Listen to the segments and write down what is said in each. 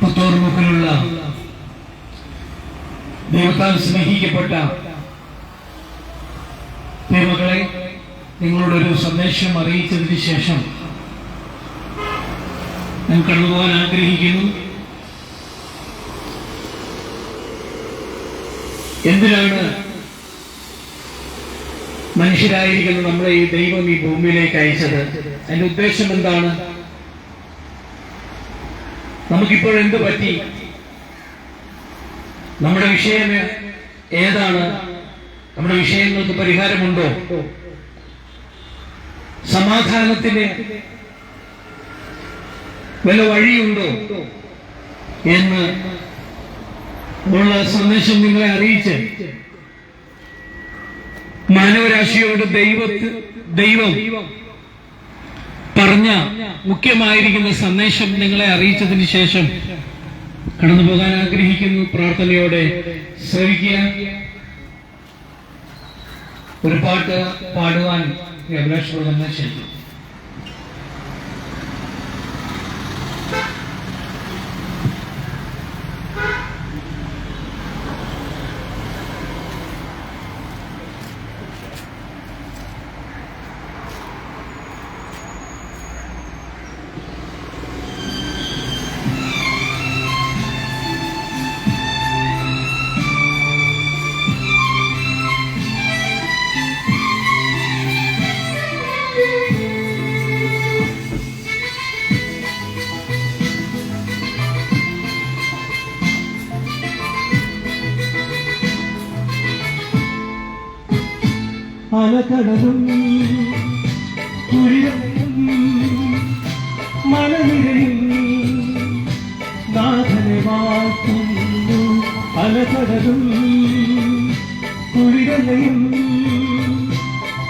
പുത്തോർമുക്കിലുള്ള ദൈവത്താൽ സ്നേഹിക്കപ്പെട്ട ദൈവങ്ങളെ നിങ്ങളോടൊരു സന്ദേശം അറിയിച്ചതിന് ശേഷം ഞാൻ കടന്നുപോകാൻ ആഗ്രഹിക്കുന്നു. എന്തിനാണ് മനുഷ്യരായിരിക്കുന്ന നമ്മളെ ഈ ദൈവം ഈ ഭൂമിയിലേക്ക് അയച്ചത്? അതിന്റെ ഉദ്ദേശം എന്താണ്? നമുക്കിപ്പോൾ എന്ത് പറ്റി? നമ്മുടെ വിഷയം ഏതാണ്? നമ്മുടെ വിഷയങ്ങൾക്ക് പരിഹാരമുണ്ടോ? സമാധാനത്തിന് വല്ല വഴിയുണ്ടോ എന്ന് ഉള്ള സന്ദേശം നിങ്ങളെ അറിയിച്ച് മാനവരാശിയോട് ദൈവത്ത് ദൈവം പറഞ്ഞ മുഖ്യമായിരിക്കുന്ന സന്ദേശം നിങ്ങളെ അറിയിച്ചതിന് ശേഷം കടന്നു പോകാൻ ആഗ്രഹിക്കുന്നു. പ്രാർത്ഥനയോടെ ശ്രവിക്കുക. ഒരു പാട്ട് പാടുവാൻ അഭിലാഷ് അലകടലും കുഴിരയും മലനിരയും നാഥനെ വാഴ്ത്തുന്നു. അലകടലും കുഴികളെയും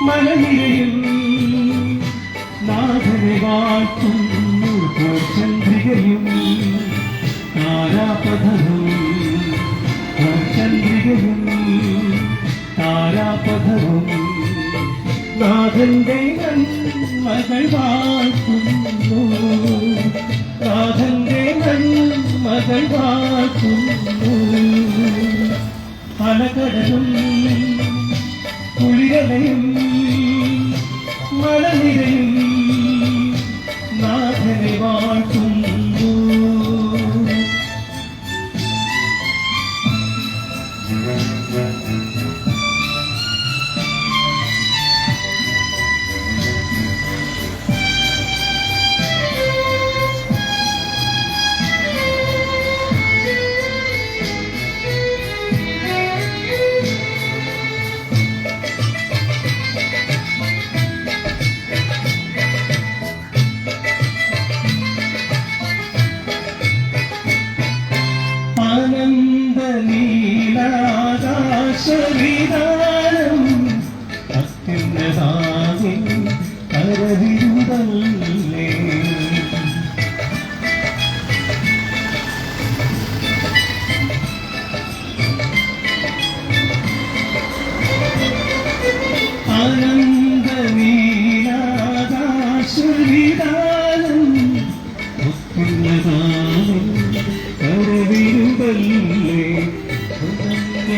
മലനിരയും നാഥനെ വാഴ്ത്തുന്നു. ചന്ദ്രികയും താരാപഥവും ചന്ദ്രികയും താരാപഥവും നാഥന്റെ നന്മകൾ വാഴ്ത്തുന്നു. നാഥന്റെ നന്മകൾ വാഴ്ത്തുന്നു. പലകടലും കുളിരലയും മലനിരയും നാഥനെ വാഴ്ത്തുന്നു.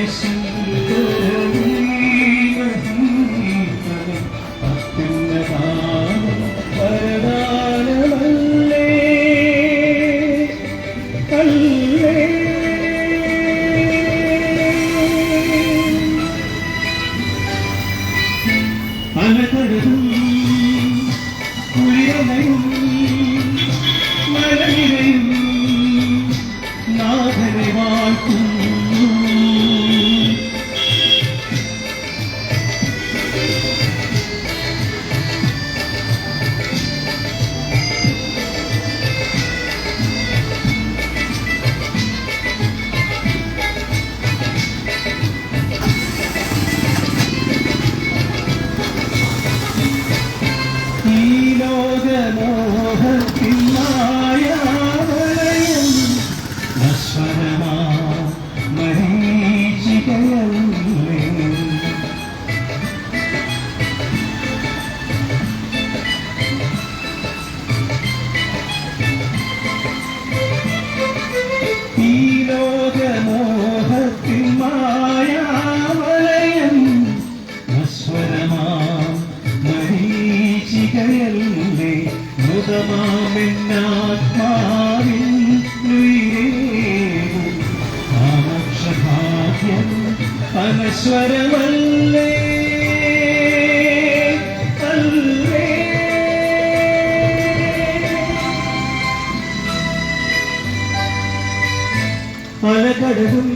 Christian. നിശയല്ലേ മൃതമാമെന്നാത്മാവിൻ മോക്ഷഭാഗ്യം അനശ്വരമല്ലേ അലകടവും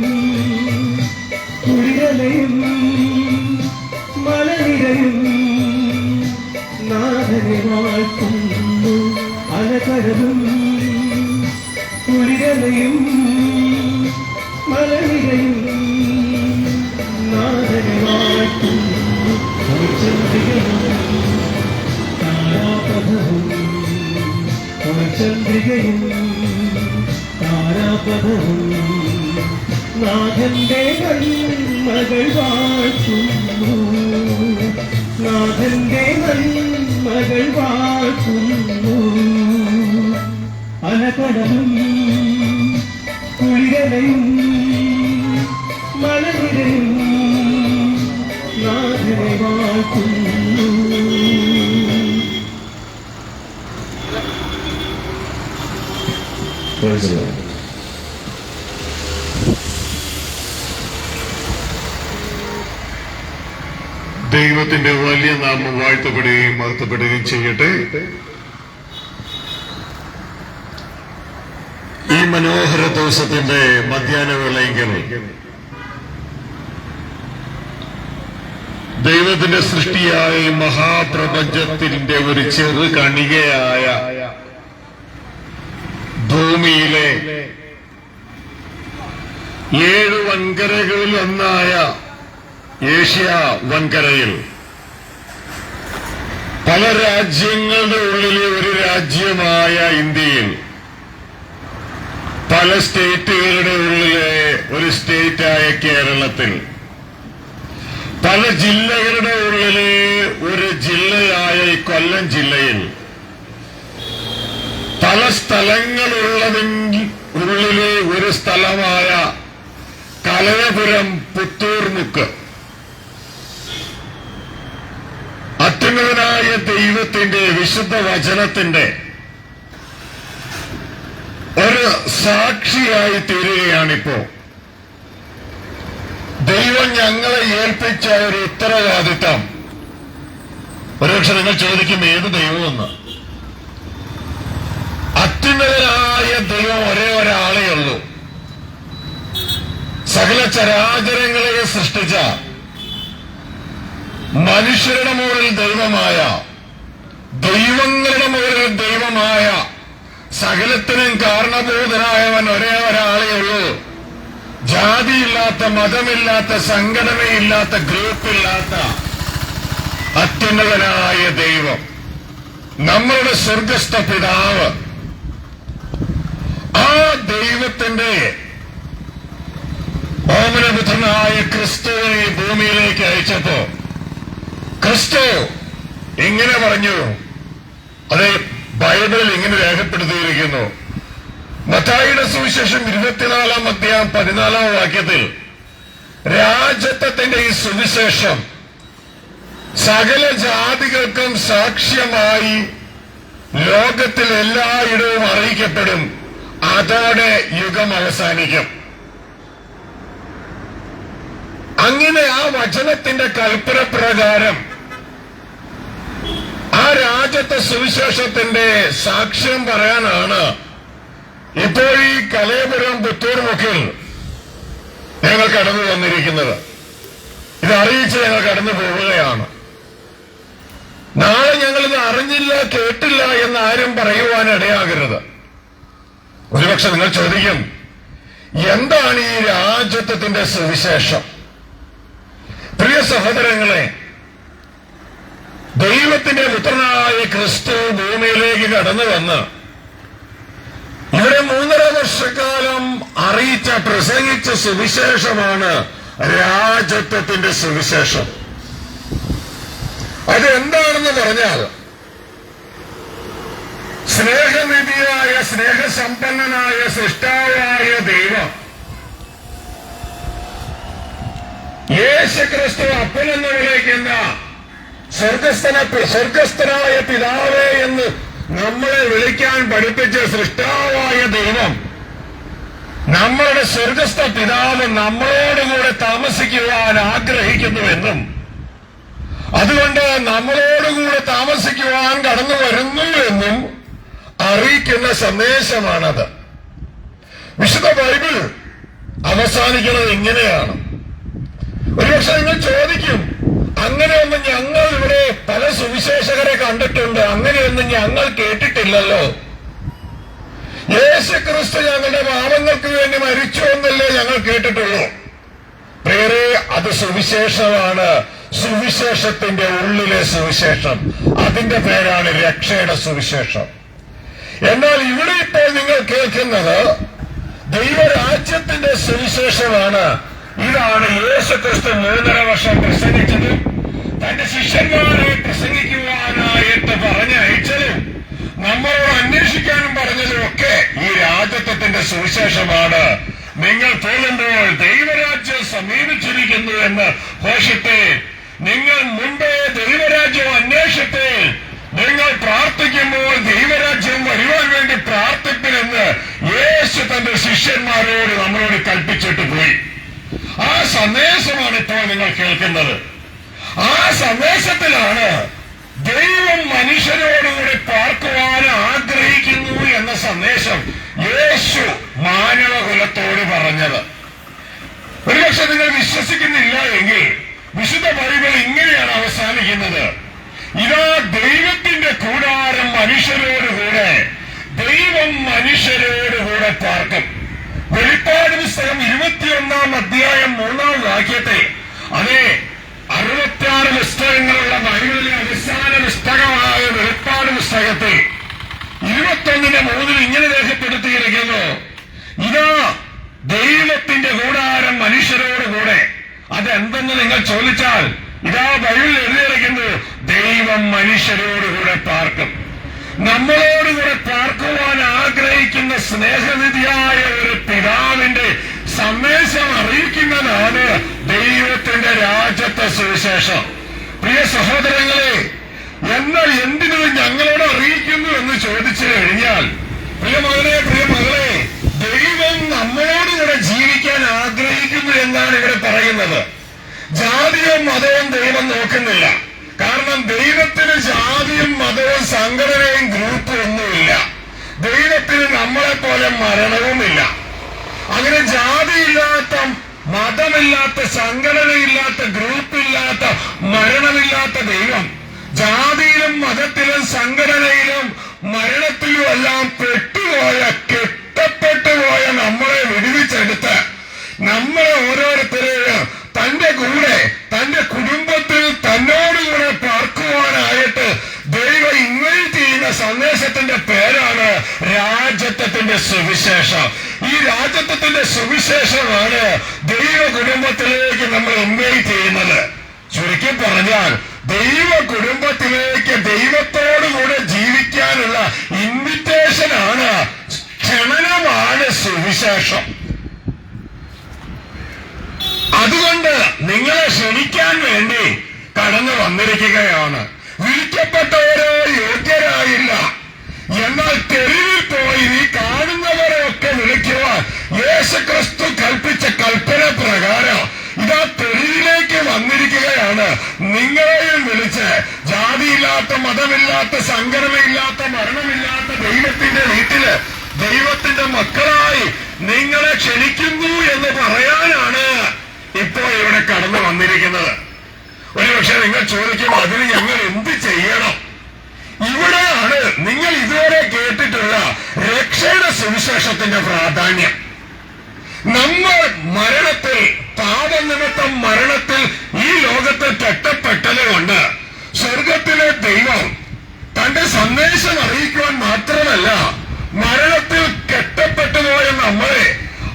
മലനിരയും നാഥനെ വാഴ്ത്തുന്നു. ദൈവത്തിന്റെ വലിയ നാമം വാഴ്ത്തപ്പെടുകയും മഹത്വപ്പെടുകയും ചെയ്യട്ടെ ഈ മനോഹര ദിവസത്തിന്റെ മധ്യാഹ്ന വേളയെങ്കിൽ ദൈവത്തിന്റെ സൃഷ്ടിയായ മഹാപ്രപഞ്ചത്തിന്റെ ഒരു ചെറു കണികയായ ഭൂമിയിലെ ഏഴ് വൻകരകളിൽ ഒന്നായ ഏഷ്യ വൻകരയിൽ പല രാജ്യങ്ങളുടെ ഉള്ളിലെ ഒരു രാജ്യമായ ഇന്ത്യയിൽ പല സ്റ്റേറ്റുകളുടെ ഉള്ളിലെ ഒരു സ്റ്റേറ്റായ കേരളത്തിൽ. പല ജില്ലകളുടെ ഉള്ളിലെ ഒരു ജില്ലയായ ഈ കൊല്ലം ജില്ലയിൽ. പല സ്ഥലങ്ങളുള്ളതെങ്കിൽ ഉള്ളിലെ ഒരു സ്ഥലമായ കലയപുരം പുത്തൂർമുക്ക് അത്യുന്നതനായ ദൈവത്തിന്റെ വിശുദ്ധ വചനത്തിന്റെ ഒരു സാക്ഷിയായി തീരുകയാണിപ്പോ. ദൈവം ഞങ്ങളെ ഏൽപ്പിച്ച ഒരു ഉത്തരവാദിത്തം. ഒരുപക്ഷെ നിങ്ങൾ ചോദിക്കും ഏത് ദൈവമെന്ന്? അത്യുന്നതനായ ദൈവം ഒരേ ഒരാളേ ഉള്ളൂ. സകല ചരാചരങ്ങളെ സൃഷ്ടിച്ച മനുഷ്യരുടെ മുകളിൽ ദൈവമായ ദൈവങ്ങളുടെ മുകളിൽ ദൈവമായ സകലത്തിനും കാരണഭൂതനായവൻ ഒരേ ഒരാളേ ഉള്ളൂ. ജാതിയില്ലാത്ത മതമില്ലാത്ത സംഘടനയില്ലാത്ത ഗ്രൂപ്പില്ലാത്ത അത്യുന്നതനായ ദൈവം. നമ്മളുടെ സ്വർഗസ്ഥ പിതാവ്. ആ ദൈവത്തിന്റെ ഓമനപുത്രനായ ക്രിസ്തുവിനെ ഭൂമിയിലേക്ക് അയച്ചപ്പോ ക്രിസ്തു ഇങ്ങനെ പറഞ്ഞു. അത് ബൈബിളിൽ ഇങ്ങനെ രേഖപ്പെടുത്തിയിരിക്കുന്നു. മത്തായിയുടെ സുവിശേഷം ഇരുപത്തിനാലാം അധ്യായം പതിനാലാം വാക്യത്തിൽ രാജത്വത്തിന്റെ ഈ സുവിശേഷം സകല ജാതികൾക്കും സാക്ഷ്യമായി ലോകത്തിൽ എല്ലായിടവും അറിയിക്കപ്പെടും. അതോടെ യുഗം അവസാനിക്കും. അങ്ങനെ ആ വചനത്തിന്റെ കൽപ്പന പ്രകാരം രാജ്യത്തെ സുവിശേഷത്തിന്റെ സാക്ഷ്യം പറയാനാണ് ഇപ്പോൾ ഈ കലയപുരം പുത്തൂർമുക്കിൽ ഞങ്ങൾ കടന്നു വന്നിരിക്കുന്നത്. ഇത് ഞങ്ങൾ കടന്നു പോവുകയാണ്. നാളെ ഞങ്ങളിത് അറിഞ്ഞില്ല കേട്ടില്ല എന്ന് ആരും പറയുവാൻ ഇടയാകരുത്. ഒരുപക്ഷെ നിങ്ങൾ ചോദിക്കും എന്താണ് ഈ രാജ്യത്വത്തിന്റെ സുവിശേഷം? പ്രിയ സഹോദരങ്ങളെ ദൈവത്തിന്റെ പുത്രനായ ക്രിസ്തു ഭൂമിയിലേക്ക് കടന്നു വന്ന് ഇവിടെ മൂന്നര വർഷക്കാലം അറിയിച്ച പ്രസംഗിച്ച സുവിശേഷമാണ് രാജത്വത്തിന്റെ സുവിശേഷം. അത് എന്താണെന്ന് പറഞ്ഞാൽ സ്നേഹനിധിയായ സ്നേഹസമ്പന്നനായ സൃഷ്ടാവായ ദൈവം യേശുക്രിസ്തു അപ്പനെന്ന് വിളിക്കുന്ന സ്വർഗസ്ഥന സ്വർഗസ്ഥനായ പിതാവേ എന്ന് നമ്മളെ വിളിക്കാൻ പഠിപ്പിച്ച സൃഷ്ടാവായ ദൈവം നമ്മളുടെ സ്വർഗസ്ഥ പിതാവ് നമ്മളോടുകൂടെ താമസിക്കുവാൻ ആഗ്രഹിക്കുന്നുവെന്നും അതുകൊണ്ട് നമ്മളോടുകൂടെ താമസിക്കുവാൻ കടന്നു വരുന്നു എന്നും അറിയിക്കുന്ന സന്ദേശമാണത്. വിശുദ്ധ ബൈബിൾ അവസാനിക്കുന്നത് എങ്ങനെയാണ് ഒരുപക്ഷെ നിങ്ങൾ ചോദിക്കും അങ്ങനെയൊന്നും ഞങ്ങൾ ഇവിടെ പല സുവിശേഷകരെ കണ്ടിട്ടുണ്ട്. അങ്ങനെയൊന്നും ഞങ്ങൾ കേട്ടിട്ടില്ലല്ലോ. യേശു ക്രിസ്തു ഞങ്ങളുടെ പാപങ്ങൾക്ക് വേണ്ടി മരിച്ചു എന്നല്ലേ ഞങ്ങൾ കേട്ടിട്ടുള്ളൂ. പ്രിയരെ അത് സുവിശേഷമാണ്. സുവിശേഷത്തിന്റെ ഉള്ളിലെ സുവിശേഷം. അതിന്റെ പേരാണ് രക്ഷയുടെ സുവിശേഷം. എന്നാൽ ഇവിടെ ഇപ്പോൾ നിങ്ങൾ കേൾക്കുന്നത് ദൈവരാജ്യത്തിന്റെ സുവിശേഷമാണ്. ഇതാണ് യേശു ക്രിസ്തു മൂന്നര വർഷം പ്രസംഗിച്ചത്. തന്റെ ശിഷ്യന്മാരെ പ്രസംഗിക്കുവാനായിട്ട് പറഞ്ഞയച്ചതും നമ്മളോട് അന്വേഷിക്കാനും പറഞ്ഞതും ഒക്കെ ഈ രാജത്വത്തിന്റെ സുവിശേഷമാണ്. നിങ്ങൾ പോകുമ്പോൾ ദൈവരാജ്യം സമീപിച്ചിരിക്കുന്നു എന്ന് ഘോഷിത്തെ നിങ്ങൾ മുമ്പേ ദൈവരാജ്യം അന്വേഷിത്തെ നിങ്ങൾ പ്രാർത്ഥിക്കുമ്പോൾ ദൈവരാജ്യം വരുവാൻ വേണ്ടി പ്രാർത്ഥിപ്പിനെന്ന് യേശു തന്റെ ശിഷ്യന്മാരോട് നമ്മളോട് കൽപ്പിച്ചിട്ട് പോയി. ആ സന്ദേശമാണ് ഇപ്പോൾ നിങ്ങൾ കേൾക്കുന്നത്. ആ സന്ദേശത്തിലാണ് ദൈവം മനുഷ്യരോടുകൂടി പാർക്കുവാൻ ആഗ്രഹിക്കുന്നു എന്ന സന്ദേശം യേശു മാനവകുലത്തോട് പറഞ്ഞത്. ഒരുപക്ഷെ നിങ്ങൾ വിശ്വസിക്കുന്നില്ല എങ്കിൽ വിശുദ്ധ ബൈബിൾ ഇങ്ങനെയാണ് അവസാനിക്കുന്നത്. ഇതാ ദൈവത്തിന്റെ കൂടാരം മനുഷ്യരോടുകൂടെ ദൈവം മനുഷ്യരോടുകൂടെ പാർക്കും. വെളിപ്പാട് പുസ്തകം ഇരുപത്തിയൊന്നാം അധ്യായം മൂന്നാം വാക്യത്തെ അതെ അറുപത്തിയാറ് പുസ്തകങ്ങളുള്ള ബൈബിളിലെ അടിസ്ഥാന പുസ്തകമായ വെളിപ്പാട് പുസ്തകത്തിൽ ഇരുപത്തൊന്നിന്റെ മൂന്നിൽ ഇങ്ങനെ രേഖപ്പെടുത്തിയിരിക്കുന്നു. ഇതാ ദൈവത്തിന്റെ കൂടാരം മനുഷ്യരോടുകൂടെ അതെന്തെന്ന് നിങ്ങൾ ചോദിച്ചാൽ ഇതാ ബൈബിളിൽ എഴുതിയിരിക്കുന്നു ദൈവം മനുഷ്യരോടുകൂടെ പാർക്കും. നമ്മളോടുകൂടെ പാർക്കുവാൻ ആഗ്രഹിക്കുന്ന സ്നേഹനിധിയായ ഒരു പിതാവിന്റെ സന്ദേശം അറിയിക്കുന്നതാണ് ദൈവത്തിന്റെ രാജ്യത്തെ സുവിശേഷം. പ്രിയ സഹോദരങ്ങളെ എന്നാൽ എന്തിനു ഞങ്ങളോട് അറിയിക്കുന്നു എന്ന് ചോദിച്ചു കഴിഞ്ഞാൽ പ്രിയ മകനെ പ്രിയ മകളെ ദൈവം നമ്മളോടുകൂടെ ജീവിക്കാൻ ആഗ്രഹിക്കുന്നു എന്നാണ് ഇവിടെ പറയുന്നത്. ജാതിയും മതവും ദൈവം നോക്കുന്നില്ല. കാരണം ദൈവത്തിന് ജാതിയും മതവും സംഘടനയും ഗ്രൂപ്പും ഒന്നുമില്ല. ദൈവത്തിന് നമ്മളെ പോലെ മരണവുമില്ല. അങ്ങനെ ജാതിയില്ലാത്ത മതമില്ലാത്ത സംഘടനയില്ലാത്ത ഗ്രൂപ്പില്ലാത്ത മരണമില്ലാത്ത ദൈവം. ജാതിയിലും മതത്തിലും സംഘടനയിലും മരണത്തിലും എല്ലാം പെട്ടുപോയ കെട്ടപ്പെട്ടുപോയ നമ്മളെ വിടുവിച്ചെടുത്ത് നമ്മളെ ഓരോരുത്തരെയും തന്റെ കൂടെ തന്റെ കുടുംബത്തിൽ തന്നോടുകൂടെ പാർക്കുവാനായിട്ട് ദൈവം ഇങ്ങനെ ചെയ്യുന്ന സന്ദേശത്തിന്റെ പേരാണ് രാജ്യത്വത്തിന്റെ സുവിശേഷം. രാജത്വത്തിന്റെ സുവിശേഷമാണ് ദൈവ കുടുംബത്തിലേക്ക് നമ്മൾ ഇൻവൈറ്റ് ചെയ്യുന്നത്. ചുരുക്കി പറഞ്ഞാൽ ദൈവ കുടുംബത്തിലേക്ക് ദൈവത്തോടുകൂടെ ജീവിക്കാനുള്ള ഇൻവിറ്റേഷൻ ആണ്. ക്ഷണനമാണ് സുവിശേഷം. അതുകൊണ്ട് നിങ്ങളെ ക്ഷണിക്കാൻ വേണ്ടി കടന്നു വന്നിരിക്കുകയാണ്. വിളിക്കപ്പെട്ടവരോ യോഗ്യരായില്ല. എന്നാൽ തെരുവിൽ പോയി നീ കാണുന്നവരെയൊക്കെ വിളിക്കുവാൻ യേശുക്രിസ്തു കൽപ്പിച്ച കൽപ്പന പ്രകാരം ഇതാ തെരുവിലേക്ക് വന്നിരിക്കുകയാണ്. നിങ്ങളെയും വിളിച്ച് ജാതിയില്ലാത്ത മതമില്ലാത്ത സംഘടനയില്ലാത്ത മരണമില്ലാത്ത ദൈവത്തിന്റെ വീട്ടിൽ ദൈവത്തിന്റെ മക്കളായി നിങ്ങളെ ക്ഷണിക്കുന്നു എന്ന് പറയാനാണ് ഇപ്പോൾ ഇവിടെ കടന്നു വന്നിരിക്കുന്നത്. ഒരുപക്ഷെ നിങ്ങൾ ചോദിക്കും അതിന് ഞങ്ങൾ എന്ത് ചെയ്യണം? ഇവിടെയാണ് നിങ്ങൾ ഇതുവരെ കേട്ടിട്ടുള്ള രക്ഷയുടെ സുവിശേഷത്തിന്റെ പ്രാധാന്യം. നമ്മൾ മരണത്തിൽ പാപനിമിത്തം മരണത്തിൽ ഈ ലോകത്തിൽ കെട്ടപ്പെട്ടത് കൊണ്ട് സ്വർഗത്തിലെ ദൈവം തന്റെ സന്ദേശം അറിയിക്കുവാൻ മാത്രമല്ല മരണത്തിൽ കെട്ടപ്പെട്ടുപോയ നമ്മളെ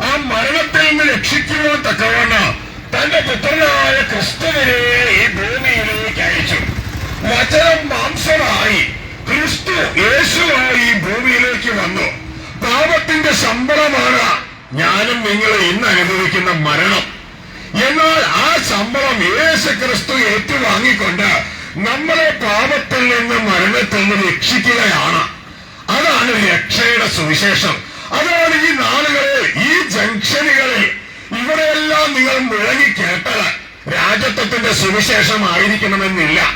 ആ മരണത്തിൽ നിന്ന് രക്ഷിക്കുവാൻ തക്കവണ്ണം തന്റെ പുത്രനായ ക്രിസ്തുവിനെ ഈ ഭൂമിയിലേക്ക് അയച്ചു. വചനം മാംസമായി ക്രിസ്തു യേശുവായി ഭൂമിയിലേക്ക് വന്നു. പാപത്തിന്റെ ശമ്പളമാണ് ഞാനും നിങ്ങൾ ഇന്ന് അനുഭവിക്കുന്ന മരണം. എന്നാൽ ആ ശമ്പളം യേശു ക്രിസ്തു ഏറ്റുവാങ്ങിക്കൊണ്ട് നമ്മളെ പാപത്തിൽ നിന്ന് മരണത്തിൽ നിന്ന് രക്ഷിക്കുകയാണ്. അതാണ് രക്ഷയുടെ സുവിശേഷം. അതാണ് ഈ നാളുകളിൽ ഈ ജംഗ്ഷനുകളിൽ ഇവിടെയെല്ലാം നിങ്ങൾ മുഴങ്ങി കേട്ടത്. രാജത്വത്തിന്റെ സുവിശേഷം ആയിരിക്കണമെന്നില്ല.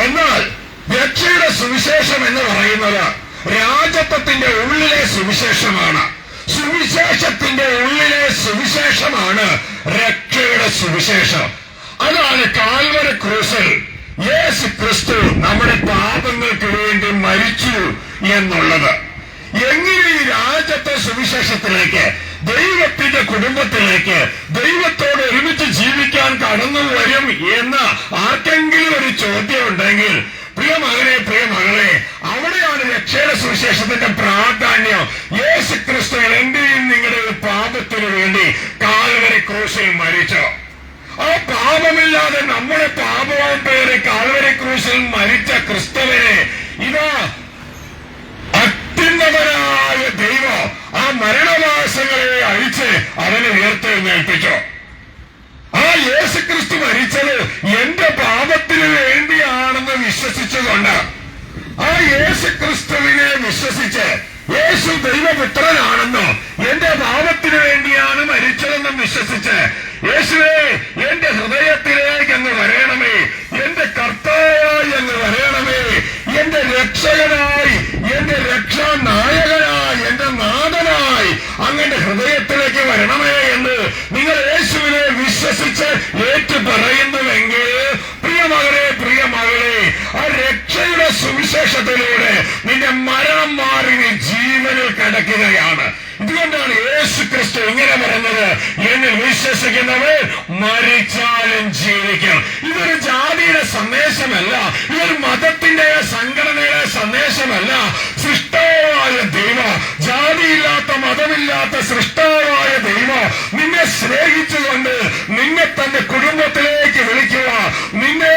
എന്നാൽ രക്ഷയുടെ സുവിശേഷം എന്ന് പറയുന്നത് രാജത്വത്തിന്റെ ഉള്ളിലെ സുവിശേഷമാണ്. സുവിശേഷത്തിന്റെ ഉള്ളിലെ സുവിശേഷമാണ് രക്ഷയുടെ സുവിശേഷം. അതാണ് കാൽവര ക്രൂസിൽ യേശു ക്രിസ്തു നമ്മുടെ പാപങ്ങൾക്ക് വേണ്ടി മരിച്ചു എന്നുള്ളത്. എങ്ങനെ ഈ രാജ്യത്തെ സുവിശേഷത്തിലേക്ക് ദൈവത്തിന്റെ കുടുംബത്തിലേക്ക് ദൈവത്തോട് ഒരുമിച്ച് ജീവിക്കാൻ കടന്നു വരും എന്ന ആർക്കെങ്കിലും ഒരു ചോദ്യം ഉണ്ടെങ്കിൽ പ്രിയ മകനെ പ്രിയ മകളെ അവിടെയാണ് രക്ഷയുടെ സുവിശേഷത്തിന്റെ പ്രാധാന്യം. യേശു ക്രിസ്തു എന്റെയും നിങ്ങളുടെ പാപത്തിനു വേണ്ടി കാൽവരി ക്രൂശിൽ മരിച്ചു? ആ പാപമില്ലാതെ നമ്മുടെ പാപവാൻ പേര് കാൽവരി ക്രൂശിൽ മരിച്ച ക്രിസ്തുവിനെ ഇതാ അത്യുന്നതരായ മരണവാസങ്ങളെ അഴിച്ച് അവനെ ഉയർത്തെഴുന്നേൽപ്പിച്ചു ആ യേശു ക്രിസ്തു മരിച്ചത് എന്റെ പാപത്തിന് വേണ്ടിയാണെന്ന് വിശ്വസിച്ചുകൊണ്ട് ആ യേശു ക്രിസ്തുവിനെ വിശ്വസിച്ച് യേശു ദൈവപുത്രനാണെന്നോ എന്റെ പാപത്തിന് വേണ്ടിയാണ് മരിച്ചതെന്നും വിശ്വസിച്ച് യേശുവേ എന്റെ ഹൃദയത്തിലേക്ക് വരണമേ എന്ന് നിങ്ങൾ യേശുവിനെ വിശ്വസിച്ച് ഏറ്റു പറയുന്നുവെങ്കിൽ പ്രിയമകനെ പ്രിയമകളെ ആ രക്ഷയുടെ സുവിശേഷത്തിലൂടെ നിന്റെ മരണം മാറി ജീവനിൽ കിടക്കുകയാണ്. ഇതുകൊണ്ടാണ് യേശു ക്രിസ്തു ഇങ്ങനെ പറഞ്ഞത്. എന്നിൽ വിശ്വസിക്കുന്നവർ മരിച്ചാലും ജീവിക്കണം ഇതൊരു ജാതിയുടെ സന്ദേശമല്ല. ഇതൊരു മതത്തിന്റെ സംഘടനയുടെ സന്ദേശമല്ല. സൃഷ്ടാവായ ദൈവം ജാതിയില്ലാത്ത മതമില്ലാത്ത നിന്നെ സ്നേഹിച്ചുകൊണ്ട് നിന്നെ തന്റെ കുടുംബത്തിലേക്ക് വിളിക്കുക. നിന്നെ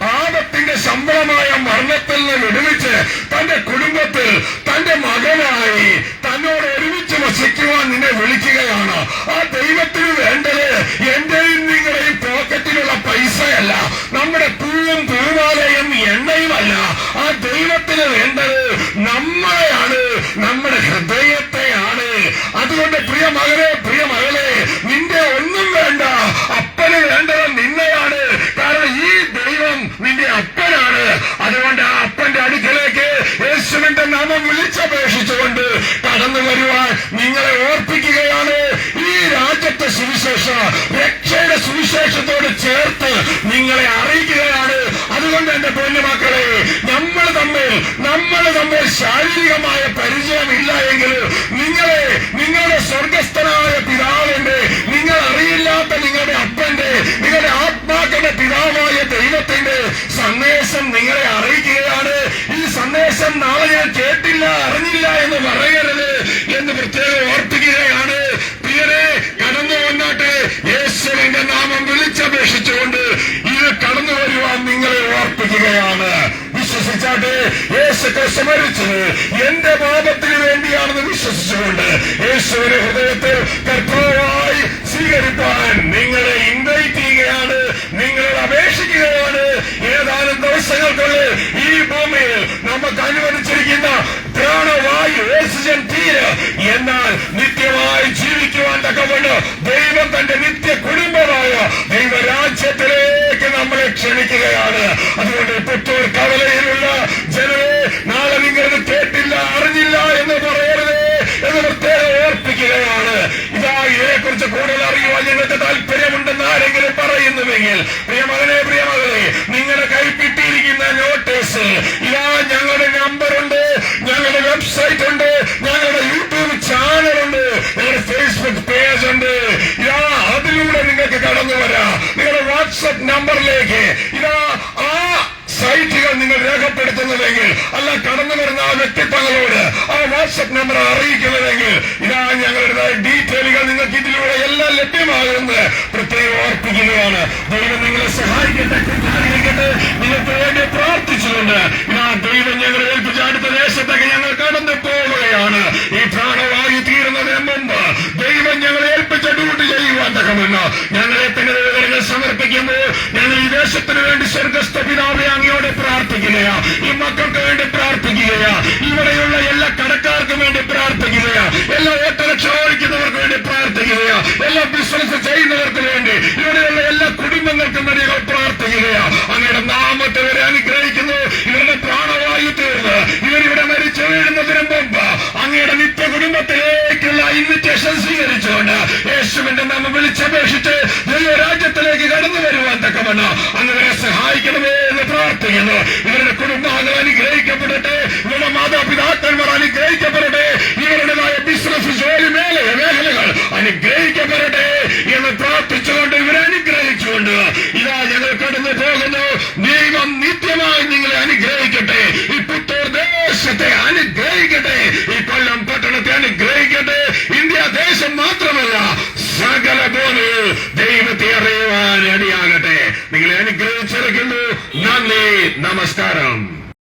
പാപത്തിന്റെ ശമ്പളമായ മരണത്തിൽ നിന്ന് വിടുവിച്ച് തന്റെ കുടുംബത്തിൽ തന്റെ മകനായി തന്നോട് ഒരുമിച്ച് വസിക്കുവാൻ നിന്നെ വിളിക്കുകയാണ്. ആ ദൈവത്തിന് വേണ്ടത് എന്റെയും നിങ്ങളുടെയും പോക്കറ്റിലുള്ള പൈസയല്ല. നമ്മുടെ പൂവും പൂമാലയും എണ്ണയുമല്ല. ആ ദൈവത്തിന് വേണ്ടത് നമ്മളെയാണ് നമ്മുടെ ഹൃദയത്തെയാണ്. അതുകൊണ്ട് പ്രിയ മകനെ ശാരീരികമായ പരിചയമില്ല എങ്കിൽ നിങ്ങളെ നിങ്ങളുടെ സ്വർഗസ്ഥനായ പിതാവിന്റെ നിങ്ങൾ അറിയില്ലാത്ത നിങ്ങളുടെ അപ്പന്റെ നിങ്ങളുടെ ആത്മാക്കളുടെ പിതാവായ ദൈവത്തിന്റെ സന്ദേശം നിങ്ങളെ അറിയിക്കുകയാണ്. ഈ സന്ദേശം നാളെ ഞാൻ കേട്ടില്ല അറിഞ്ഞില്ല എന്ന് പറയരുത് എന്ന് പ്രത്യേകം ഓർപ്പിക്കുകയാണ് പ്രിയരെ കടന്നു വന്നാട്ടെ യേശുവിന്റെ നാമം വിളിച്ചപേക്ഷിച്ചുകൊണ്ട് ഇത് കടന്നു വരുവാൻ നിങ്ങളെ ഓർപ്പിക്കുകയാണ് വിശ്വസിച്ചാട്ടെ യേശു ക്രിസ്തു മരിച്ചത് എന്റെ പാപത്തിന് വേണ്ടിയാണെന്ന് വിശ്വസിച്ചുകൊണ്ട് യേശുവിന്റെ ഹൃദയത്തിൽ കർത്താവായി സ്വീകരിപ്പാൻ നിങ്ങളെ ഇൻവൈറ്റ് ചെയ്യുകയാണ് നിങ്ങളോട് അപേക്ഷിക്കുകയാണ്. ഏതാനും ദിവസങ്ങൾക്കുള്ളിൽ ഈ ഭൂമിയിൽ നമുക്ക് അനുവദിച്ചിരിക്കുന്ന പ്രാണവായു ഓക്സിജൻ തീര് എന്നാൽ നിത്യമായി ജീവിക്കുവാൻ തക്കവണ്ണ് ദൈവം തന്റെ നിത്യ കുടുംബമായ ദൈവരാജ്യത്തിലേക്ക് നമ്മളെ ക്ഷണിക്കുകയാണ്. അതുകൊണ്ട് പുത്തൂർ കവലയിലുള്ള ജനമേ പറയുന്നുവെങ്കിൽ പ്രിയമകനെ പ്രിയമകളെ നിങ്ങളുടെ കൈ കിട്ടിയിരിക്കുന്ന നോട്ടീസ് ഇതാ ഞങ്ങളുടെ നമ്പർ ഉണ്ട് ഞങ്ങളുടെ വെബ്സൈറ്റ് ഉണ്ട് ഞങ്ങളുടെ യൂട്യൂബ് ചാനൽ ഉണ്ട് ഞങ്ങളുടെ ഫേസ്ബുക്ക് പേജ് ഉണ്ട്. ഇതാ അതിലൂടെ നിങ്ങൾക്ക് കടന്നു വരാം നിങ്ങളുടെ വാട്സപ്പ് നമ്പറിലേക്ക് ഇതാ സൈറ്റുകൾ നിങ്ങൾ രേഖപ്പെടുത്തുന്നതെങ്കിൽ അല്ല കടന്നു വരുന്ന ആ വ്യക്തിത്വങ്ങളോട് ആ വാട്സപ്പ് നമ്പർ അറിയിക്കുന്നതെങ്കിൽ ഇതാണ് ഞങ്ങളുടെ ഡീറ്റെയിലുകൾ നിങ്ങൾക്ക് ഇതിലൂടെ എല്ലാം ലഭ്യമാകുമെന്ന് പ്രത്യേകം ഓർപ്പിക്കുകയാണ്. ദൈവം നിങ്ങളെ സഹായിക്കട്ടെ നിങ്ങൾക്ക് വേണ്ടി പ്രാർത്ഥിച്ചുകൊണ്ട് ഇതാ ദൈവം ഞങ്ങൾ ഏൽപ്പിച്ച അടുത്ത ദേശത്തേക്ക് ഞങ്ങൾ കടന്നു പോവുകയാണ്. ഈ പ്രാണവായു തീരുന്നതിന് മുമ്പ് ദൈവം ഞങ്ങളെ ഏൽപ്പിച്ച ഡ്യൂട്ടി ചെയ്യുവാൻ തക്കമെന്ന് ഞങ്ങളെ പ്രാർത്ഥിക്കുമ്പോൾ ഞങ്ങൾ ഈ ദേശത്തിന് വേണ്ടി സ്വർഗസ്ഥ പിതാവെ അങ്ങയോടെ പ്രാർത്ഥിക്കുകയാ. ഈ മക്കൾക്ക് വേണ്ടി പ്രാർത്ഥിക്കുകയാ. ഇവിടെയുള്ള എല്ലാ കടക്കാർക്കും വേണ്ടി പ്രാർത്ഥിക്കുകയാ. എല്ലാ ഓട്ടോറിക്ഷ ഓടിക്കുന്നവർക്ക് വേണ്ടി പ്രാർത്ഥിക്കുകയാ. എല്ലാ ബിസിനസ് ചെയ്യുന്നവർക്ക് വേണ്ടി. ഇവിടെയുള്ള എല്ലാ കുടുംബങ്ങൾക്കും വേണ്ടി ഞങ്ങൾ പ്രാർത്ഥിക്കുകയാ. അങ്ങയുടെ നാമത്തെ വരെ അനുഗ്രഹിക്കുന്നു. ഇവരുടെ പ്രാണവായു തീർന്ന്. ഇവരിവിടെ മരിച്ചു വീഴുന്നതിന് മുമ്പ് അങ്ങയുടെ നിത്യ കുടുംബത്തിലേക്കുള്ള ഇൻവിറ്റേഷൻ സ്വീകരിച്ചുകൊണ്ട് യേശുവിന്റെ നാമം വിളിച്ചപേക്ഷിച്ച് ദൈവരാജ്യത്തിലേക്ക് കടന്നു വരുവാൻ തക്കവണ്ണം അങ്ങനെ സഹായിക്കണമേ എന്ന് പ്രാർത്ഥിക്കുന്നു ഇവരുടെ കുടുംബാംഗങ്ങൾ അനുഗ്രഹിക്കപ്പെടട്ടെ. ഇവരുടെ മാതാപിതാക്കന്മാർ അനുഗ്രഹിക്കപ്പെടട്ടെ. ഇവരുടേതായ ബിസിനസ് ജോലി മേലെ മേഖലകൾ അനുഗ്രഹിക്കപ്പെടട്ടെ എന്ന് പ്രാർത്ഥിച്ചുകൊണ്ട് ഇവരെ അനുഗ്രഹിച്ചുകൊണ്ട് ഇതാ ഞങ്ങൾ കടന്നു പോകുന്നു. ദൈവം നിത്യമായി നിങ്ങളെ അനുഗ്രഹിക്കട്ടെ. ഈ പുത്തൂർ ദേശത്തെ അനുഗ്രഹിക്കട്ടെ. ഈ കൊല്ലം പട്ടണത്തെ അനുഗ്രഹിക്കട്ടെ. ഇന്ത്യ ദേശം മാത്രമല്ല സകല ഭൂമിയിൽ ദൈവത്തെ അറിയുവാൻ അടിയാകട്ടെ നിങ്ങളെ അനുഗ്രഹിച്ചിരിക്കുന്നു అందరికీ నమస్కారం